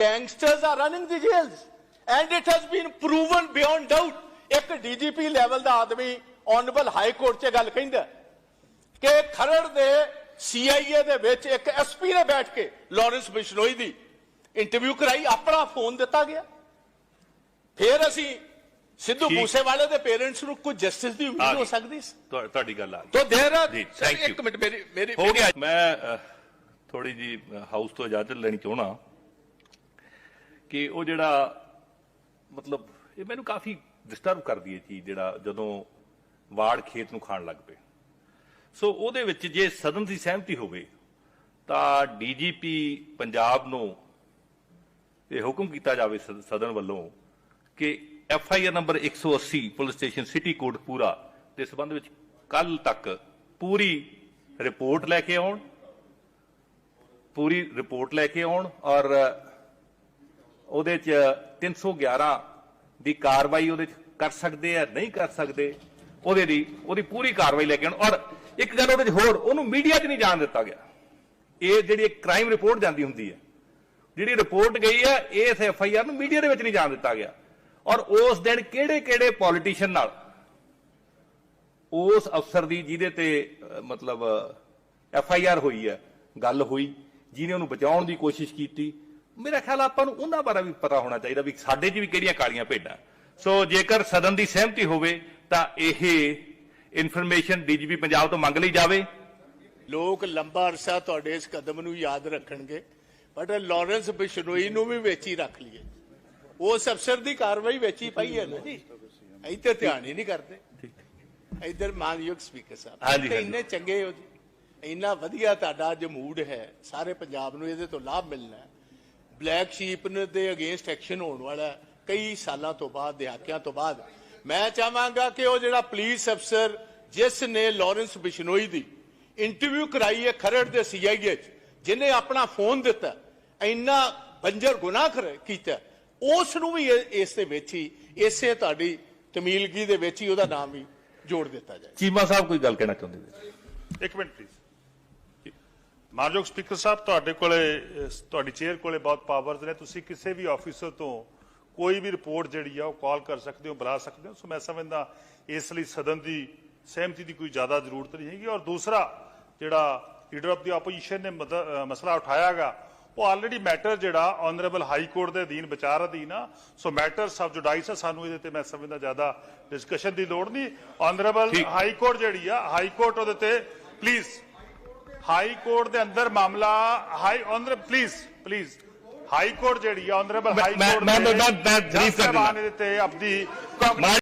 gangsters are running the jails. And it has been proven beyond doubt. ਇੱਕ DGP level ਦਾ ਆਦਮੀ honourable high court 'ਚ ਗੱਲ ਕਹਿੰਦਾ ਕਿ ਖਰੜ ਦੇ ਸੀਆਈਏ ਦੇ ਵਿੱਚ ਇੱਕ ਐਸਪੀ ਨੇ ਬੈਠ ਕੇ ਲਾਰੈਂਸ ਬਿਸ਼ਨੋਈ ਦੀ ਇੰਟਰਵਿਊ ਕਰਾਈ ਆਪਣਾ ਫੋਨ ਦਿੱਤਾ ਗਿਆ ਫਿਰ ਅਸੀਂ ਸਿੱਧੂ। ਮੂਸੇਵਾਲੇ ਦੇ ਪੇਰੈਂਟਸ ਨੂੰ ਕੋਈ ਜਸਟਿਸ ਦੀ ਉਮੀਦ ਹੋ ਸਕਦੀ ਸੀ ਤੁਹਾ- ਤੁਹਾਡੀ ਗੱਲ ਆ ਗਈ ਤੋ ਦੇਰ. ਇੱਕ ਮਿੰਟ ਮੇਰੀ ਮੇਰੀ ਹੋ ਗਿਆ ਮੈਂ ਥੋੜੀ ਜੀ ਹਾਊਸ ਤੋਂ ਇਜਾਜ਼ਤ ਲੈਣੀ ਚਾਹਣਾ ਕਿ ਉਹ ਜਿਹੜਾ ਮਤਲਬ ਇਹ ਮੈਨੂੰ ਕਾਫੀ ਡਿਸਟਰਬ ਕਰਦੀ ਹੈ ਚੀਜ਼ ਜਿਹੜਾ ਜਦੋਂ ਵਾੜ ਖੇਤ ਨੂੰ ਖਾਣ ਲੱਗ ਪਏ। ਸੋ ਉਹਦੇ ਵਿੱਚ ਜੇ ਸਦਨ ਦੀ ਸਹਿਮਤੀ ਹੋਵੇ, ਤਾਂ ਡੀਜੀਪੀ ਪੰਜਾਬ ਨੂੰ ਇਹ ਹੁਕਮ ਕੀਤਾ ਜਾਵੇ ਸਦ- ਸਦਨ ਵੱਲੋਂ ਕਿ F I R number 180 police station city code ਪੂਰਾ ਦੇ ਸਬੰਧ ਵਿੱਚ ਕੱਲ ਤੱਕ ਪੂਰੀ ਰਿਪੋਰਟ ਲੈ ਕੇ ਆਉਣ, ਪੂਰੀ ਰਿਪੋਰਟ ਲੈ ਕੇ ਆਉਣ ਔਰ ਉਹਦੇ ਚ 311 ਦੀ ਕਾਰਵਾਈ ਉਹਦੇ ਚ ਕਰ ਸਕਦੇ ਆ, ਨਹੀਂ ਕਰ ਸਕਦੇ, ਉਹਦੇ ਦੀ, ਉਹਦੀ ਪੂਰੀ ਕਾਰਵਾਈ ਲੈ ਕੇ ਆਉਣ। ਔਰ ਇੱਕ ਗੱਲ ਉਹਦੇ ਚ ਹੋਰ, ਉਹਨੂੰ ਮੀਡੀਆ 'ਚ ਨਹੀਂ ਜਾਣ ਦਿੱਤਾ ਗਿਆ। ਇਹ ਜਿਹੜੀ ਕ੍ਰਾਈਮ ਰਿਪੋਰਟ ਜਾਂਦੀ ਹੁੰਦੀ ਹੈ, ਜਿਹੜੀ ਰਿਪੋਰਟ ਗਈ ਹੈ ਇਸ ਐਫ ਆਈ ਆਰ ਨੂੰ ਮੀਡੀਆ ਦੇ ਵਿੱਚ ਨਹੀਂ ਜਾਣ ਦਿੱਤਾ ਗਿਆ। ਔਰ ਉਸ ਦਿਨ ਕਿਹੜੇ ਕਿਹੜੇ ਪੋਲੀਟੀਸ਼ੀਅਨ ਨਾਲ, ਉਸ ਅਫਸਰ ਦੀ ਜਿਹਦੇ ਤੇ ਮਤਲਬ ਐਫ ਆਈ ਆਰ ਹੋਈ ਹੈ, ਗੱਲ ਹੋਈ, ਜਿਹਨੇ ਉਹਨੂੰ ਬਚਾਉਣ ਦੀ ਕੋਸ਼ਿਸ਼ ਕੀਤੀ ਮੇਰਾ ਖਿਆਲ ਆਪਾਂ ਨੂੰ ਉਹਨਾਂ ਬਾਰੇ ਵੀ ਪਤਾ ਹੋਣਾ ਚਾਹੀਦਾ ਵੀ ਸਾਡੇ 'ਚ ਵੀ ਕਿਹੜੀਆਂ ਕਾਲੀਆਂ ਭੇਡਾਂ। ਸੋ ਜੇਕਰ ਸਦਨ ਦੀ ਸਹਿਮਤੀ ਹੋਵੇ ਤਾਂ ਇਹ ਇਨਫੋਰਮੇਸ਼ਨ ਡੀਜੀਪੀ ਪੰਜਾਬ ਤੋਂ ਮੰਗ ਲਈ ਜਾਵੇ। ਲੋਕ ਲੰਬਾ ਅਰਸਾ ਤੁਹਾਡੇ ਇਸ ਕਦਮ ਨੂੰ ਯਾਦ ਰੱਖਣਗੇ ਬਟ ਲਾਰੈਂਸ ਬਿਸ਼ਨੋਈ ਨੂੰ ਵੀ ਵਿੱਚ ਹੀ ਰੱਖ ਲਈਏ। ਉਸ ਅਫਸਰ ਦੀ ਕਾਰਵਾਈ ਵਿੱਚ ਹੀ ਪਈ ਹੈ ਨਾ ਜੀ। ਇੱਥੇ ਧਿਆਨ ਹੀ ਨਹੀਂ ਕਰਦੇ। ਇੱਧਰ ਮਾਨਯੋਗ ਸਪੀਕਰ ਸਾਹਿਬ ਤੇ। ਇੰਨੇ ਚੰਗੇ ਹੋ ਜੀ। ਇੰਨਾ ਵਧੀਆ ਤੁਹਾਡਾ ਅੱਜ ਮੂਡ ਹੈ ਸਾਰੇ ਪੰਜਾਬ ਨੂੰ ਇਹਦੇ ਤੋਂ ਲਾਭ ਮਿਲਣਾ ਹੈ। ਬਲੈਕ ਸ਼ੀਪ ਨੇ ਦੇ ਅਗੇਂਸਟ ਐਕਸ਼ਨ ਹੋਣ ਵਾਲਾ ਕਈ ਸਾਲਾਂ ਤੋਂ ਬਾਅਦ ਦਹਾਕਿਆਂ ਤੋਂ ਬਾਅਦ। ਮੈਂ ਚਾਹਾਂਗਾ ਕਿ ਉਹ ਜਿਹੜਾ ਪੁਲਿਸ ਅਫਸਰ ਜਿਸ ਨੇ ਲਾਰੈਂਸ ਬਿਸ਼ਨੋਈ ਦੀ ਇੰਟਰਵਿਊ ਕਰਾਈ ਹੈ ਖਰੜ ਦੇ ਸੀਆਈਏ ਚ ਜਿਹਨੇ ਆਪਣਾ ਫੋਨ ਦਿੱਤਾ ਇੰਨਾ ਬੰਜਰ ਗੁਨਾਹ ਕਰ- ਕੀਤਾ। ਉਸ ਨੂੰ ਵੀ ਇਸ ਦੇ ਵਿੱਚ ਹੀ ਇਸੇ ਤੁਹਾਡੀ ਤਮੀਲਗੀ ਦੇ ਵਿੱਚ ਹੀ ਉਹਦਾ ਨਾਮ ਵੀ ਜੋੜ ਦਿੱਤਾ ਜਾਏ। ਚੀਮਾ ਸਾਹਿਬ ਕੋਈ ਗੱਲ ਕਹਿਣਾ ਚਾਹੁੰਦੇ ਨੇ ਇੱਕ ਮਿੰਟ ਪਲੀਜ਼ ਮਾਨਯੋਗ ਸਪੀਕਰ ਸਾਹਿਬ ਤੁਹਾਡੇ ਕੋਲੇ ਤੁਹਾਡੀ ਚੇਅਰ ਕੋਲੇ ਬਹੁਤ ਪਾਵਰਸ ਨੇ। ਤੁਸੀਂ ਕਿਸੇ ਵੀ ਆਫੀਸਰ ਤੋਂ ਕੋਈ ਵੀ ਰਿਪੋਰਟ ਜਿਹੜੀ ਆ ਉਹ ਕਾਲ ਕਰ ਸਕਦੇ ਹੋ ਬੁਲਾ ਸਕਦੇ ਹੋ। ਸੋ ਮੈਂ ਸਮਝਦਾ ਇਸ ਲਈ ਸਦਨ ਦੀ ਸਹਿਮਤੀ ਦੀ ਕੋਈ ਜ਼ਿਆਦਾ ਜ਼ਰੂਰਤ ਨਹੀਂ ਹੈਗੀ। ਔਰ ਦੂਸਰਾ ਜਿਹੜਾ ਲੀਡਰ ਆਫ ਦੀ ਆਪੋਜੀਸ਼ਨ ਨੇ ਮਸਲਾ ਉਠਾਇਆਗਾ ਉਹ ਆਲਰੇਡੀ ਮੈਟਰ ਜਿਹੜਾ ਆਨਰੇਬਲ ਹਾਈ ਕੋਰਟ ਦੇ ਅਧੀਨ ਵਿਚਾਰ ਅਧੀਨ ਆ। ਸੋ ਮੈਟਰ ਸਬ ਜੁਡਾਈਸ ਆ ਸਾਨੂੰ ਇਹਦੇ ਤੇ ਮੈਂ ਸਮਝਦਾ ਜ਼ਿਆਦਾ ਡਿਸਕਸ਼ਨ ਦੀ ਲੋੜ ਨਹੀਂ। ਆਨਰੇਬਲ। ਹਾਈ ਕੋਰਟ ਜਿਹੜੀ ਆ ਹਾਈ ਕੋਰਟ ਉਹਦੇ ਤੇ ਪਲੀਜ਼ ਹਾਈ ਕੋਰਟ ਦੇ ਅੰਦਰ ਮਾਮਲਾ high honour please please high court ਜਿਹੜੀ ਆ ਆਨਰੇਬਲ ਹਾਈ ਕੋਰਟ ਮੈਂ- ਮੈਂ- ਮੈਂ ਜੱਜ ਕਰ ਦਿੰਦਾ। ਆਪਦੀ